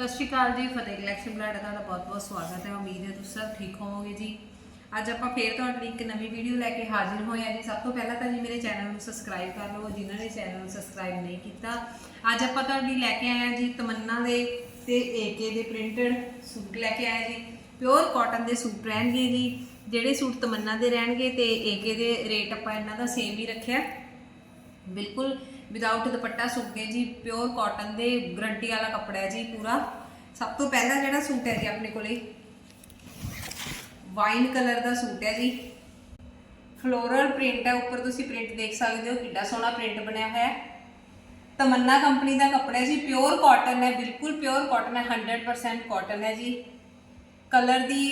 ਸਤਿ ਸ਼੍ਰੀ ਅਕਾਲ ਜੀ, ਫਤਿਹ collection blade ਦਾ ਤੁਹਾਡਾ ਬਹੁਤ-ਬਹੁਤ ਸਵਾਗਤ ਹੈ, ਉਮੀਦ ਹੈ ਤੁਸੀਂ ਸਭ ਠੀਕ ਹੋਵੋਗੇ ਜੀ। ਅੱਜ ਆਪਾਂ ਫੇਰ ਤੁਹਾਡੇ ਲਈ ਇੱਕ ਨਵੀਂ ਵੀਡੀਓ ਲੈ ਕੇ ਹਾਜ਼ਰ ਹੋਏ ਹਾਂ ਜੀ। ਸਭ ਤੋਂ ਪਹਿਲਾਂ ਤਾਂ ਜੀ ਮੇਰੇ ਚੈਨਲ ਨੂੰ ਸਬਸਕ੍ਰਾਈਬ ਕਰ ਲਓ, ਜਿਨ੍ਹਾਂ ਨੇ ਚੈਨਲ ਨੂੰ ਸਬਸਕ੍ਰਾਈਬ ਨਹੀਂ ਕੀਤਾ, ਅੱਜ ਆਪਾਂ ਤੁਹਾਡੇ ਲਈ ਲੈ ਕੇ ਆਏ ਹਾਂ ਜੀ ਤਮੰਨਾ ਦੇ ਤੇ ਏਕੇ ਦੇ ਪ੍ਰਿੰਟਡ ਸੂਟ ਲੈ ਕੇ ਆਏ ਜੀ। ਪਿਓਰ ਕਾਟਨ ਦੇ ਸੂਟ ਰਹਿਣਗੇ ਜੀ, ਜਿਹੜੇ ਸੂਟ ਤਮੰਨਾ ਦੇ ਰਹਿਣਗੇ ਤੇ ਏਕੇ ਦੇ ਰੇਟ ਆਪਾਂ ਇਹਨਾਂ ਦਾ ਸੇਮ ਹੀ ਰੱਖਿਆ। ਬਿਲਕੁਲ ਵਿਦਆਊਟ ਦੁਪੱਟਾ ਸੁੱਕੇ ਜੀ ਪਿਓਰ ਕਾਟਨ ਦੇ ਗਰੰਟੀ ਵਾਲਾ ਕੱਪੜਾ ਹੈ ਜੀ ਪੂਰਾ। ਸਭ ਤੋਂ ਪਹਿਲਾ ਜਿਹੜਾ ਸੂਟ ਹੈ ਜੀ ਆਪਣੇ ਕੋਲੇ ਵਾਈਨ ਕਲਰ ਦਾ ਸੂਟ ਹੈ ਜੀ। ਫਲੋਰਲ ਪ੍ਰਿੰਟ ਹੈ, ਉੱਪਰ ਤੁਸੀਂ ਪ੍ਰਿੰਟ ਦੇਖ ਸਕਦੇ ਹੋ ਕਿੰਨਾ ਸੋਹਣਾ ਪ੍ਰਿੰਟ ਬਣਿਆ ਹੋਇਆ ਹੈ। ਤਮੰਨਾ ਕੰਪਨੀ ਦਾ ਕੱਪੜਾ ਹੈ ਜੀ ਪਿਓਰ ਕਾਟਨ ਹੈ, ਬਿਲਕੁਲ ਪਿਓਰ ਕਾਟਨ ਹੈ 100% ਕਾਟਨ ਹੈ ਜੀ। ਕਲਰ ਦੀ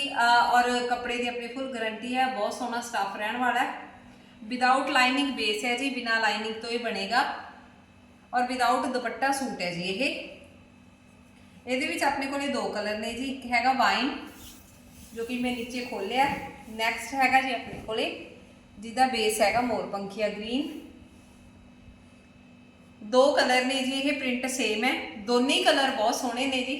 ਔਰ ਕੱਪੜੇ ਦੀ ਆਪਣੀ ਫੁੱਲ ਗਾਰੰਟੀ ਹੈ, ਬਹੁਤ ਸੋਹਣਾ ਸਟਾਫ ਰਹਿਣ ਵਾਲਾ ਹੈ। ਵਿਦਆਊਟ ਲਾਈਨਿੰਗ ਬੇਸ ਹੈ ਜੀ, ਬਿਨਾ ਲਾਈਨਿੰਗ ਤੋਂ ਹੀ ਬਣੇਗਾ। ਔਰ ਵਿਦਆਊਟ ਦੁਪੱਟਾ ਸੂਟ ਹੈ ਜੀ ਇਹ। ਇਹਦੇ ਵਿੱਚ ਆਪਣੇ ਕੋਲੇ ਦੋ ਕਲਰ ਨੇ ਜੀ, ਇੱਕ ਹੈਗਾ ਵਾਈਨ ਜੋ ਕਿ ਮੈਂ ਨੀਚੇ ਖੋਲਿਆ। ਨੈਕਸਟ ਹੈਗਾ ਜੀ ਆਪਣੇ ਕੋਲੇ, ਜਿਹਦਾ ਬੇਸ ਹੈਗਾ ਮੋਰਪੰਖੀਆ ਗ੍ਰੀਨ ਦੋ ਕਲਰ ਨੇ ਜੀ ਇਹ ਪ੍ਰਿੰਟ ਸੇਮ ਹੈ। ਦੋਨੇ ਕਲਰ ਬਹੁਤ ਸੋਹਣੇ ਨੇ ਜੀ।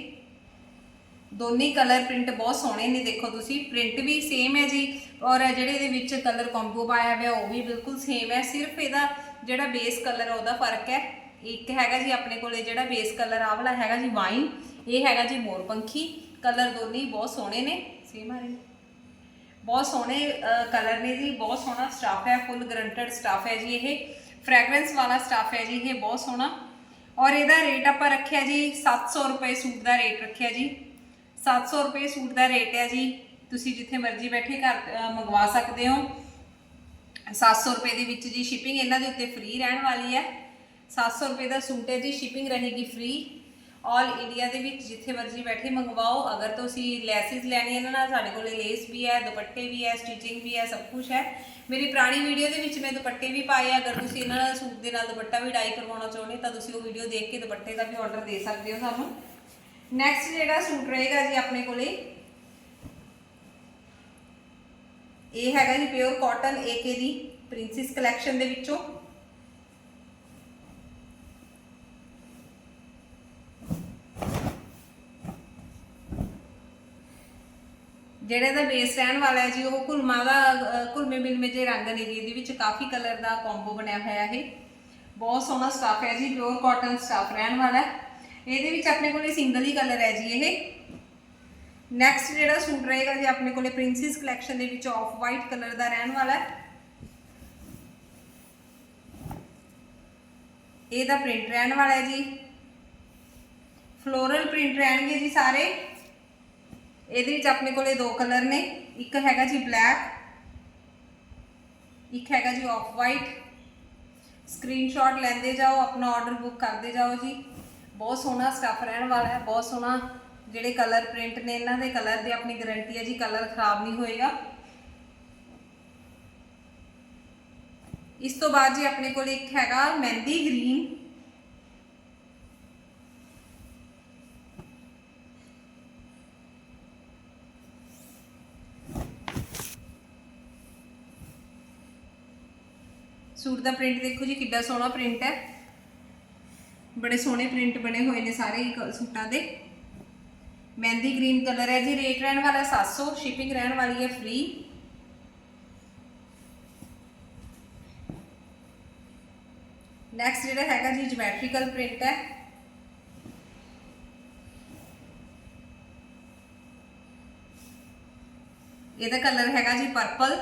ਦੋਨੇ ਕਲਰ ਪ੍ਰਿੰਟ ਬਹੁਤ ਸੋਹਣੇ ਨੇ, ਦੇਖੋ ਤੁਸੀਂ। ਪ੍ਰਿੰਟ ਵੀ ਸੇਮ ਹੈ ਜੀ, ਔਰ ਜਿਹੜੇ ਇਹਦੇ ਵਿੱਚ ਕਲਰ ਕੰਬੋ ਪਾਇਆ ਹੋਇਆ, ਉਹ ਵੀ ਬਿਲਕੁਲ ਸੇਮ ਹੈ। ਸਿਰਫ ਇਹਦਾ ਜਿਹੜਾ ਬੇਸ ਕਲਰ ਉਹਦਾ ਫ਼ਰਕ ਹੈ। ਇੱਕ ਹੈਗਾ ਜੀ ਆਪਣੇ ਕੋਲੇ ਜਿਹੜਾ ਬੇਸ ਕਲਰ ਆ ਵਾਲਾ ਹੈਗਾ ਜੀ ਵਾਈਨ ਇਹ ਹੈਗਾ ਜੀ ਮੋਰਪੰਖੀ ਕਲਰ ਦੋਨੇ ਹੀ ਬਹੁਤ ਸੋਹਣੇ ਨੇ। ਸੇਮ ਆ ਰਹੇ ਬਹੁਤ ਸੋਹਣੇ ਕਲਰ ਨੇ ਜੀ, ਬਹੁਤ ਸੋਹਣਾ ਸਟਾਫ ਹੈ ਫੁੱਲ ਗਰੰਟਡ ਸਟਾਫ ਹੈ ਜੀ ਇਹ। ਫ੍ਰੈਗਰੈਂਸ ਵਾਲਾ ਸਟਾਫ ਹੈ ਜੀ ਇਹ, ਬਹੁਤ ਸੋਹਣਾ। ਔਰ ਇਹਦਾ ਰੇਟ ਆਪਾਂ ਰੱਖਿਆ ਜੀ 700 ਰੁਪਏ ਸੂਟ ਦਾ ਰੇਟ ਰੱਖਿਆ ਜੀ। 700 ਰੁਪਏ ਸੂਟ ਦਾ ਰੇਟ ਹੈ ਜੀ। ਤੁਸੀਂ ਜਿੱਥੇ ਮਰਜ਼ੀ ਬੈਠੇ ਘਰ ਮੰਗਵਾ ਸਕਦੇ ਹੋ। 700 ਰੁਪਏ ਦੇ ਵਿੱਚ ਜੀ ਸ਼ਿਪਿੰਗ ਇਹਨਾਂ ਦੇ ਉੱਤੇ ਫ੍ਰੀ ਰਹਿਣ ਵਾਲੀ ਹੈ। 700 ਰੁਪਏ ਦਾ ਸੂਟ ਹੈ ਜੀ ਸ਼ਿਪਿੰਗ ਰਹੇਗੀ ਫ੍ਰੀ ਆਲ ਇੰਡੀਆ ਦੇ ਵਿੱਚ ਜਿੱਥੇ ਮਰਜ਼ੀ ਬੈਠੇ ਮੰਗਵਾਓ। ਅਗਰ ਤੁਸੀਂ ਲੈਸਿਸ ਲੈਣੀ ਇਹਨਾਂ ਨਾਲ ਸਾਡੇ ਕੋਲੇ ਲੇਸ ਵੀ ਹੈ, ਦੁਪੱਟੇ ਵੀ ਹੈ ਸਟਿਚਿੰਗ ਵੀ ਹੈ, ਸਭ ਕੁਝ ਹੈ। ਮੇਰੀ ਪੁਰਾਣੀ ਵੀਡੀਓ ਦੇ ਵਿੱਚ ਮੈਂ ਦੁਪੱਟੇ ਵੀ ਪਾਏ ਆ। ਅਗਰ ਤੁਸੀਂ ਇਹਨਾਂ ਨਾਲ ਸੂਟ ਦੇ ਨਾਲ ਦੁਪੱਟਾ ਵੀ ਡਾਈ ਕਰਵਾਉਣਾ ਚਾਹੁੰਦੇ ਤਾਂ ਤੁਸੀਂ ਉਹ ਵੀਡੀਓ ਦੇਖ ਕੇ ਦੁਪੱਟੇ ਦਾ ਵੀ ਆਰਡਰ ਦੇ ਸਕਦੇ ਹੋ ਸਾਨੂੰ। ਨੈਕਸਟ ਜਿਹੜਾ ਸੂਟ ਰਹੇਗਾ ਜੀ ਆਪਣੇ ਕੋਲੇ, ਇਹ ਹੈਗਾ ਜੀ ਪਿਓਰ ਕਾਟਨ ਏਕੇ ਦੀ ਪ੍ਰਿੰਸਿਸ ਕਲੈਕਸ਼ਨ ਦੇ ਵਿੱਚੋਂ। ਜਿਹੜੇ ਦਾ ਬੇਸ ਰਹਿਣ ਵਾਲਾ ਹੈ ਜੀ ਉਹ ਕੁਲਮਾ ਦਾ ਅਹ, ਕੁਲਮੇ ਮਿਲਮੇ ਜੇ ਰੰਗ ਨੇ ਜੀ ਇਹਦੇ ਵਿੱਚ ਕਾਫੀ ਕਲਰ ਦਾ ਕੰਬੋ ਬਣਿਆ ਹੋਇਆ ਇਹ। ਬਹੁਤ ਸੋਹਣਾ ਸਟਾਫ ਹੈ ਜੀ ਪਿਓਰ ਕਾਟਨ ਸਟਾਫ ਰਹਿਣ ਵਾਲਾ ਹੈ। ਇਹਦੇ ਵਿੱਚ ਆਪਣੇ ਕੋਲੇ ਸਿੰਗਲ ਹੀ ਕਲਰ ਹੈ ਜੀ ਇਹ। ਨੈਕਸਟ ਜਿਹੜਾ ਸੂਟ ਰਹੇਗਾ ਜੀ ਆਪਣੇ ਕੋਲੇ ਪ੍ਰਿੰਸਿਸ ਕਲੈਕਸ਼ਨ ਦੇ ਵਿੱਚ ਆਫ ਵਾਈਟ ਕਲਰ ਦਾ ਰਹਿਣ ਵਾਲਾ ਹੈ। ਇਹਦਾ ਪ੍ਰਿੰਟ ਰਹਿਣ ਵਾਲਾ ਹੈ ਜੀ। ਫਲੋਰਲ ਪ੍ਰਿੰਟ ਰਹਿਣਗੇ ਜੀ ਸਾਰੇ। ਇਹਦੇ ਵਿੱਚ ਆਪਣੇ ਕੋਲੇ ਦੋ ਕਲਰ ਨੇ, ਇੱਕ ਹੈਗਾ ਜੀ ਬਲੈਕ, ਇੱਕ ਹੈਗਾ ਜੀ ਆਫ ਵਾਈਟ ਸਕਰੀਨਸ਼ਾਟ ਲੈਂਦੇ ਜਾਓ, ਆਪਣਾ ਆਰਡਰ ਬੁੱਕ ਕਰਦੇ ਜਾਓ ਜੀ। ਬਹੁਤ ਸੋਹਣਾ ਸਟੱਫ ਰਹਿਣ ਵਾਲਾ ਹੈ, ਬਹੁਤ ਸੋਹਣਾ ਜਿਹੜੇ ਕਲਰ ਪ੍ਰਿੰਟ ਨੇ, ਇਹਨਾਂ ਦੇ ਕਲਰ ਦੀ ਆਪਣੀ ਗਾਰੰਟੀ ਹੈ ਜੀ ਕਲਰ ਖਰਾਬ ਨਹੀਂ ਹੋਏਗਾ। ਇਸ ਤੋਂ ਬਾਅਦ ਜੀ ਆਪਣੇ ਕੋਲ ਇੱਕ ਹੈਗਾ ਮਹਿੰਦੀ ਗ੍ਰੀਨ ਸੂਟ ਦਾ ਪ੍ਰਿੰਟ ਦੇਖੋ ਜੀ, ਕਿੱਡਾ ਸੋਹਣਾ ਪ੍ਰਿੰਟ ਹੈ। ਬੜੇ ਸੋਹਣੇ ਪ੍ਰਿੰਟ ਬਣੇ ਹੋਏ ਨੇ ਸਾਰੇ ਸੂਟਾਂ ਦੇ। ਮਹਿੰਦੀ ਗ੍ਰੀਨ ਕਲਰ ਹੈ ਜੀ ਰੇਟ ਰਹਿਣ ਵਾਲਾ 700 ਸ਼ਿਪਿੰਗ ਰਹਿਣ ਵਾਲੀ ਹੈ ਫ੍ਰੀ ਨੈਕਸਟ ਜਿਹੜਾ ਹੈਗਾ ਜੀ ਜਿਓਮੈਟ੍ਰੀਕਲ ਪ੍ਰਿੰਟ ਹੈ। ਇਹਦਾ ਕਲਰ ਹੈਗਾ ਜੀ ਪਰਪਲ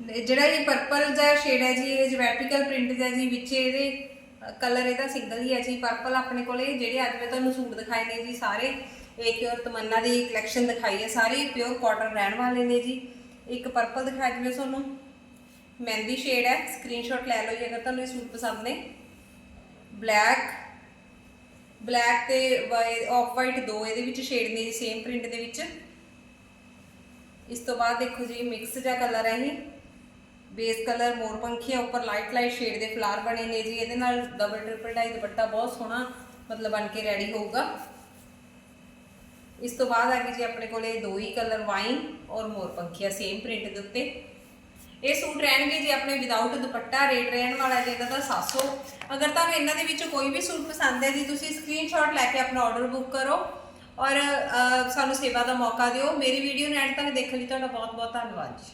ਜਿਹੜਾ ਇਹ ਪਰਪਲ ਦਾ ਸ਼ੇਡ ਹੈ ਜੀ ਇਹ ਜਿਓਮੈਟ੍ਰੀਕਲ ਪ੍ਰਿੰਟ ਦਾ ਜੀ, ਵਿੱਚ ਇਹਦੇ ਕਲਰ ਇਹਦਾ ਸਿੰਗਲ ਹੀ ਹੈ ਜੀ ਪਰਪਲ ਆਪਣੇ ਕੋਲੇ ਜਿਹੜੇ ਅੱਜ ਮੈਂ ਤੁਹਾਨੂੰ ਸੂਟ ਦਿਖਾਏ ਨੇ ਜੀ ਸਾਰੇ ਇੱਕ ਔਰ ਤਮੰਨਾ ਦੀ ਕਲੈਕਸ਼ਨ ਦਿਖਾਈ ਹੈ ਸਾਰੇ ਪਿਓਰ ਕਾਟਨ ਰਹਿਣ ਵਾਲੇ ਨੇ ਜੀ। ਇੱਕ ਪਰਪਲ ਦਿਖਾਇਆ ਜਿਵੇਂ ਤੁਹਾਨੂੰ, ਮਹਿੰਦੀ ਸ਼ੇਡ ਹੈ ਸਕਰੀਨਸ਼ਾਟ ਲੈ ਲਓ ਜੀ ਅਗਰ ਤੁਹਾਨੂੰ ਇਹ ਸੂਟ ਪਸੰਦ ਨੇ। ਬਲੈਕ ਬਲੈਕ ਤੇ ਆਫ ਵਾਈਟ ਦੋ ਇਹਦੇ ਵਿੱਚ ਸ਼ੇਡ ਨੇ ਜੀ ਸੇਮ ਪ੍ਰਿੰਟ ਦੇ ਵਿੱਚ। ਇਸ ਤੋਂ ਬਾਅਦ ਦੇਖੋ ਜੀ ਮਿਕਸ ਜਿਹਾ ਕਲਰ ਹੈ ਇਹ। ਬੇਸ ਕਲਰ, ਮੋਰ ਪੰਖੀ ਉੱਪਰ ਲਾਈਟ ਲਾਈਟ ਸ਼ੇਡ ਦੇ ਫਲਾਰ ਬਣੇ ਨੇ ਜੀ। ਇਹਦੇ ਨਾਲ ਡਬਲ ਟ੍ਰਿਪਲ ਡਾਈ ਦੁਪੱਟਾ ਬਹੁਤ ਸੋਹਣਾ ਮਤਲਬ ਬਣ ਕੇ ਰੈਡੀ ਹੋਊਗਾ। ਇਸ ਤੋਂ ਬਾਅਦ ਆ ਗਈ ਜੀ ਆਪਣੇ ਕੋਲੇ ਦੋ ਹੀ ਕਲਰ ਵਾਈਨ ਔਰ ਮੋਰ ਪੰਖੀਆ ਸੇਮ ਪ੍ਰਿੰਟ ਦੇ ਉੱਤੇ। ਇਹ ਸੂਟ ਰਹਿਣਗੇ ਜੀ ਆਪਣੇ ਵਿਦਆਊਟ ਦੁਪੱਟਾ, ਰੇਟ ਰਹਿਣ ਵਾਲਾ ਜੀ ਇਹਦਾ ਤਾਂ 700 ਅਗਰ ਤੁਹਾਨੂੰ ਇਹਨਾਂ ਦੇ ਵਿੱਚ ਕੋਈ ਵੀ ਸੂਟ ਪਸੰਦ ਹੈ ਜੀ, ਤੁਸੀਂ ਸਕਰੀਨਸ਼ਾਟ ਲੈ ਕੇ ਆਪਣਾ ਆਰਡਰ ਬੁੱਕ ਕਰੋ ਔਰ ਸਾਨੂੰ ਸੇਵਾ ਦਾ ਮੌਕਾ ਦਿਓ। ਮੇਰੀ ਵੀਡੀਓ ਨੂੰ ਐਂਡ ਤੱਕ ਦੇਖਣ ਲਈ ਤੁਹਾਡਾ ਬਹੁਤ ਬਹੁਤ ਧੰਨਵਾਦ ਜੀ।